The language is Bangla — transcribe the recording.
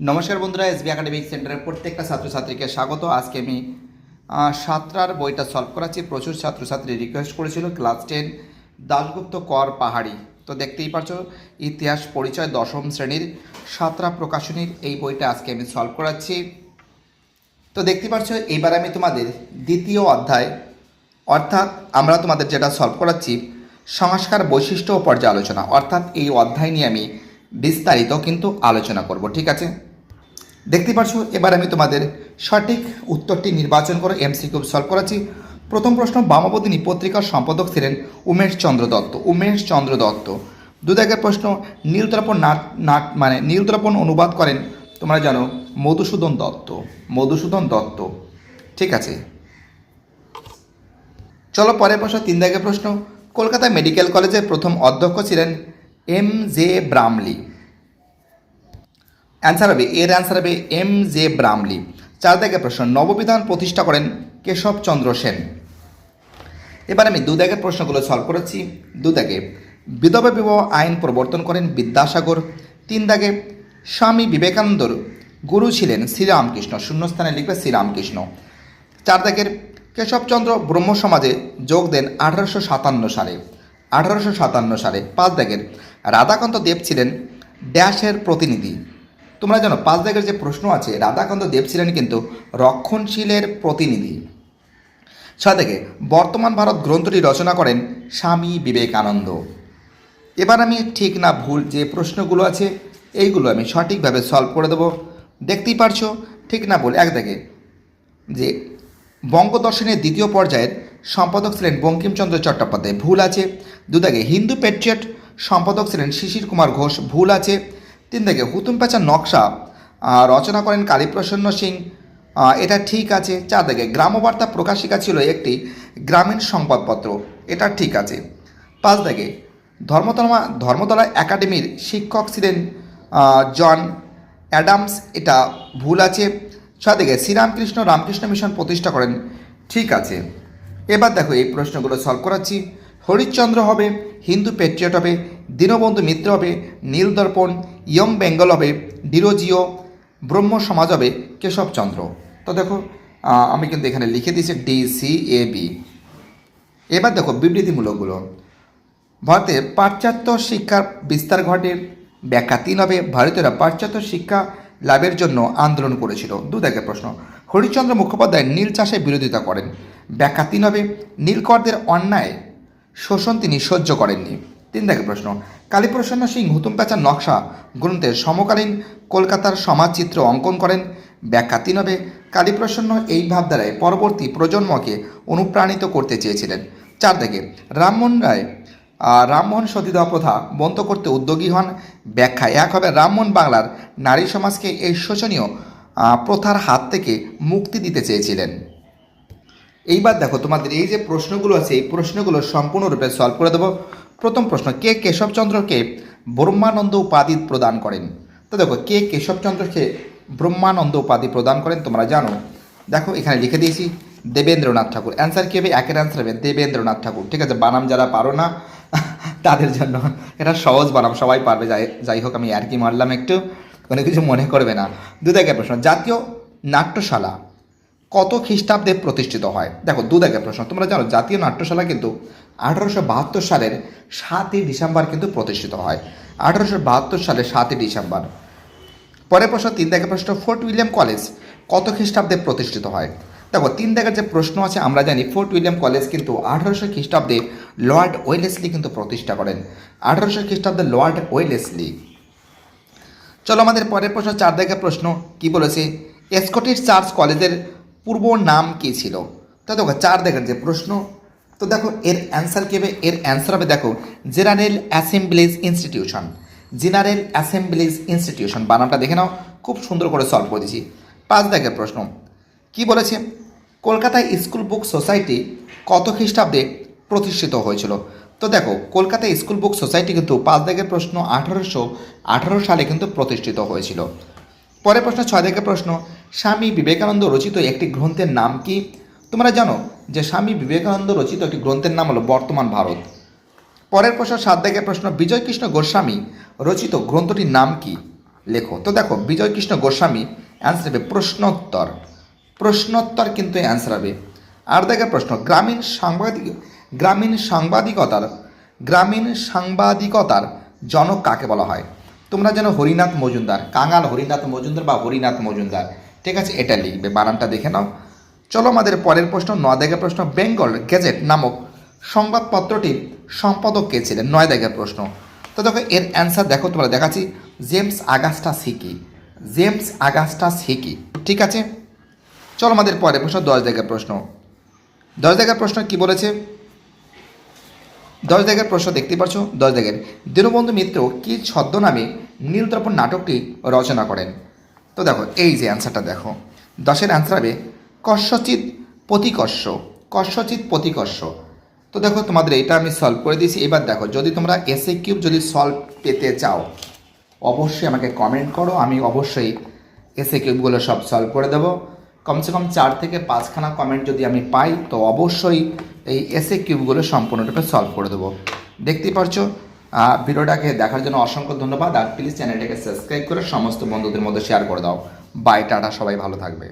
নমস্কার বন্ধুরা এসবি একাডেমিক সেন্টারের প্রত্যেকটা ছাত্রছাত্রীকে স্বাগত। আজকে আমি সাতটার বইটা সলভ করাচ্ছি। প্রচুর ছাত্রছাত্রী রিকোয়েস্ট করেছিল ক্লাস টেন দাশগুপ্ত কর পাহাড়ি। তো দেখতেই পারছ ইতিহাস পরিচয় দশম শ্রেণির সাতরা প্রকাশনীর এই বইটা আজকে আমি সলভ করাচ্ছি। তো দেখতে পাচ্ছ, এবার আমি তোমাদের দ্বিতীয় অধ্যায়, অর্থাৎ আমরা তোমাদের যেটা সলভ করাচ্ছি, সংস্কার বৈশিষ্ট্য ও পর্যালোচনা। অর্থাৎ এই অধ্যায় নিয়ে আমি বিস্তারিত কিন্তু আলোচনা করব, ঠিক আছে? দেখতে পাচ্ছ এবার আমি তোমাদের সঠিক উত্তরটি নির্বাচন করে এমসিকিউ সলভ করাচ্ছি। প্রথম প্রশ্ন বামাবদিনী পত্রিকার সম্পাদক ছিলেন উমেশ চন্দ্র দত্ত। উমেশ চন্দ্র দত্ত। দু দাগের প্রশ্ন নীলতর্পণ নাট নাট মানে নীলতর্পণ অনুবাদ করেন, তোমরা জানো, মধুসূদন দত্ত। মধুসূদন দত্ত। ঠিক আছে? চলো, পরের প্রশ্ন তিন দাগের প্রশ্ন। কলকাতা মেডিকেল কলেজের প্রথম অধ্যক্ষ ছিলেন এম জে ব্রামলি অ্যান্সার হবে, এর অ্যান্সার হবে এম জে ব্রামলি চার দাগের প্রশ্ন, নববিধান প্রতিষ্ঠা করেন কেশবচন্দ্র সেন। এবার আমি দু দাগের প্রশ্নগুলো সলভ করেছি। দু দাগে বিধবা বিবাহ আইন প্রবর্তন করেন বিদ্যাসাগর। তিন দাগে স্বামী বিবেকানন্দর গুরু ছিলেন শ্রীরামকৃষ্ণ। শূন্যস্থানে লিখবে শ্রীরামকৃষ্ণ। চার দাগের কেশবচন্দ্র ব্রহ্ম সমাজে যোগ দেন আঠারোশো সাতান্ন সালে। আঠারোশো সাতান্ন সালে পাঁচ দাগের রাধাকান্ত দেব ছিলেন ড্যাশের প্রতিনিধি। তোমরা জানো পাঁচ দাগের যে প্রশ্ন আছে, রাধাকান্ত দেব ছিলেন কিন্তু রক্ষণশীলের প্রতিনিধি। ছয় থেকে, বর্তমান ভারত গ্রন্থটি রচনা করেন স্বামী বিবেকানন্দ। এবার আমি ঠিক না ভুল যে প্রশ্নগুলো আছে, এইগুলো আমি সঠিকভাবে সলভ করে দেবো। দেখতেই পারছ, ঠিক না ভুল, এক দেখে যে বঙ্গদর্শনের দ্বিতীয় পর্যায়ের সম্পাদক ছিলেন বঙ্কিমচন্দ্র চট্টোপাধ্যায়, ভুল আছে। দু দাগে হিন্দু পেট্রিয়ট সম্পাদক ছিলেন শিশির কুমার ঘোষ, ভুল আছে। তিন দাগে হুতুম পেঁচার নকশা রচনা করেন কালীপ্রসন্ন সিং এটা ঠিক আছে। চার দাগে গ্রামবার্তা প্রকাশিকা ছিল একটি গ্রামীণ সংবাদপত্র, এটা ঠিক আছে। পাঁচ দাগে ধর্মতলা ধর্মতলা একাডেমির শিক্ষক ছিলেন জন অ্যাডামস, এটা ভুল আছে। ছয় দিকে শ্রীরামকৃষ্ণ রামকৃষ্ণ মিশন প্রতিষ্ঠা করেন, ঠিক আছে। এবার দেখো এই প্রশ্নগুলো সলভ করাচ্ছি। হরিশ্চন্দ্র হবে, হিন্দু পেট্রিয়ট হবে, দীনবন্ধু মিত্র হবে, নীলদর্পণ, ইয়ং বেঙ্গল হবে, ডিরোজিও, ব্রহ্ম সমাজ হবে, কেশবচন্দ্র। তো দেখো আমি কিন্তু এখানে লিখে দিয়েছি ডি সি এ বি এবার দেখো বিবৃতিমূলকগুলো। ভারতের পাশ্চাত্য শিক্ষার বিস্তার ঘটে, ব্যাখ্যা তিন হবে, ভারতীয়রা পাশ্চাত্য শিক্ষা লাভের জন্য আন্দোলন করেছিল। দু দেখের প্রশ্ন, হরিশ্চন্দ্র মুখোপাধ্যায় নীল চাষে বিরোধিতা করেন। ব্যাখ্যা তিন হবে। নীলকরদের অন্যায় শোষণ তিনি সহ্য করেননি। তিন দেখের প্রশ্ন, কালীপ্রসন্ন সিং হুতুম প্যাচার নকশা গ্রন্থের সমকালীন কলকাতার সমাজচিত্র অঙ্কন করেন। ব্যাখ্যা তিন হবে, কালীপ্রসন্ন এই ভাবধারায় পরবর্তী প্রজন্মকে অনুপ্রাণিত করতে চেয়েছিলেন। চার দিকে রামমোহন রায় রামমোহন সতীদাহ প্রথা বন্ধ করতে উদ্যোগী হন। ব্যাখ্যা এক হবে, রামমোহন বাংলার নারী সমাজকে এই শোচনীয় প্রথার হাত থেকে মুক্তি দিতে চেয়েছিলেন। এইবার দেখো, তোমাদের এই যে প্রশ্নগুলো আছে, এই প্রশ্নগুলো সম্পূর্ণরূপে সলভ করে দেবো। প্রথম প্রশ্ন, কে কেশবচন্দ্রকে ব্রহ্মানন্দ উপাধি প্রদান করেন? তো দেখো, কে কেশবচন্দ্রকে ব্রহ্মানন্দ উপাধি প্রদান করেন তোমরা জানো? দেখো, এখানে লিখে দিয়েছি, দেবেন্দ্রনাথ ঠাকুর। অ্যান্সার কী হবে? একের অ্যান্সার হবে, দেবেন্দ্রনাথ ঠাকুর। ঠিক আছে, বানাম যারা পারো না, তাদের জন্য এটা সহজ বানাম, সবাই পারবে, যাই যাই হোক, আমি আর কি মারলাম একটু, কোনো কিছু মনে করবে না। দু দেখের প্রশ্ন, জাতীয় নাট্যশালা কত খ্রিস্টাব্দে প্রতিষ্ঠিত হয়? দেখো, দু দেখের প্রশ্ন। তোমরা জানো, জাতীয় নাট্যশালা কিন্তু আঠারোশো বাহাত্তর সালের সাতই ডিসেম্বর কিন্তু প্রতিষ্ঠিত হয়। আঠারোশো বাহাত্তর সালের সাতই ডিসেম্বর। পরের প্রশ্ন, তিন দেখের প্রশ্ন, ফোর্ট উইলিয়াম কলেজ কত খ্রিস্টাব্দে প্রতিষ্ঠিত হয়? দেখো, তিন দেখের যে প্রশ্ন আছে, আমরা জানি ফোর্ট উইলিয়াম কলেজ কিন্তু আঠারোশো খ্রিস্টাব্দে লর্ড ওয়েলেসলি কিন্তু প্রতিষ্ঠা করেন। আঠারোশো খ্রিস্টাব্দে লর্ড ওয়েলেসলি। চলো আমাদের পরের প্রশ্ন, চার দেখের প্রশ্ন, কি বলেছে? স্কটিশ চার্চ কলেজের পূর্ব নাম কি ছিল? তো দেখো, চার দেখের যে প্রশ্ন। তো দেখো, এর অ্যান্সার কি হবে? এর অ্যান্সার হবে দেখো general assemblies institution general assemblies institution বানামটা দেখে নাও, খুব সুন্দর করে সলভ করে দিয়েছি। পাঁচ দেখের প্রশ্ন। কি বলেছে? কলকাতায় স্কুল বুক সোসাইটি কত খ্রিস্টাব্দে প্রতিষ্ঠিত হয়েছিল? তো দেখো কলকাতা স্কুল বুক সোসাইটি কিন্তু পাঁচ দাগের প্রশ্ন, আঠারোশো আঠারো সালে কিন্তু প্রতিষ্ঠিত হয়েছিল। পরের প্রশ্ন, ছয় দাগের প্রশ্ন। স্বামী বিবেকানন্দ রচিত একটি গ্রন্থের নাম কি? তোমরা জানো যে স্বামী বিবেকানন্দ রচিত একটি গ্রন্থের নাম হলো বর্তমান ভারত। পরের প্রশ্ন, সাত প্রশ্ন, বিজয়কৃষ্ণ গোস্বামী রচিত গ্রন্থটির নাম কি? লেখো। তো দেখো বিজয় কৃষ্ণ গোস্বামী অ্যান্সার হবে প্রশ্নোত্তর। প্রশ্নোত্তর কিন্তু অ্যান্সার হবে। আর দেখে প্রশ্ন, গ্রামীণ সাংবাদিক গ্রামীণ সাংবাদিকতার গ্রামীণ সাংবাদিকতার জনক কাকে বলা হয়? তোমরা যেন হরিনাথ মজুমদার, কাঙাল হরিনাথ মজুমদার বা হরিনাথ মজুমদার। ঠিক আছে, এটা লিখবে, বানানটা দেখে নাও। চলো আমাদের পরের প্রশ্ন নয় দাগের প্রশ্ন, বেঙ্গল গেজেট নামক সংবাদপত্রটির সম্পাদক কে ছিলেন? নয় দাগের প্রশ্ন। তো দেখো, এর অ্যান্সার দেখো তোমরা দেখাচ্ছি। জেমস আগাস্টা সিকি, জেমস আগাস্টা সিকি, ঠিক আছে? চলো আমাদের পরের প্রশ্ন দশ দাগের প্রশ্ন। দশ দাগের প্রশ্ন কি বলেছে? দশ দাগের প্রশ্ন দেখতে পাচ্ছ দশ দাগের দীনবন্ধু মিত্র কি ছদ্মনামে নীলদর্পণ নাটকটি রচনা করেন? তো দেখো, এই যে অ্যান্সারটা দেখো। দশের অ্যান্সার হবে কস্যচিৎ প্রতিকর্ষ কস্যচিৎ প্রতিকর্ষ তো দেখো, তোমাদের এটা আমি সলভ করে দিয়েছি। এবার দেখো, যদি তোমরা এসএ কিউব যদি সলভ পেতে চাও, অবশ্যই আমাকে কমেন্ট করো। আমি অবশ্যই এসএ কিউবগুলো সব সলভ করে দেবো। কমসে কম চার থেকে পাঁচখানা কমেন্ট যদি আমি পাই, তো অবশ্যই এই এসএ কিউবগুলো সম্পূর্ণরূপে সলভ করে দেবো। দেখতেই পারছ? ভিডিওটাকে দেখার জন্য অসংখ্য ধন্যবাদ। আর প্লিজ চ্যানেলটাকে সাবস্ক্রাইব করে সমস্ত বন্ধুদের মধ্যে শেয়ার করে দাও। বাই টাটা, সবাই ভালো থাকবে।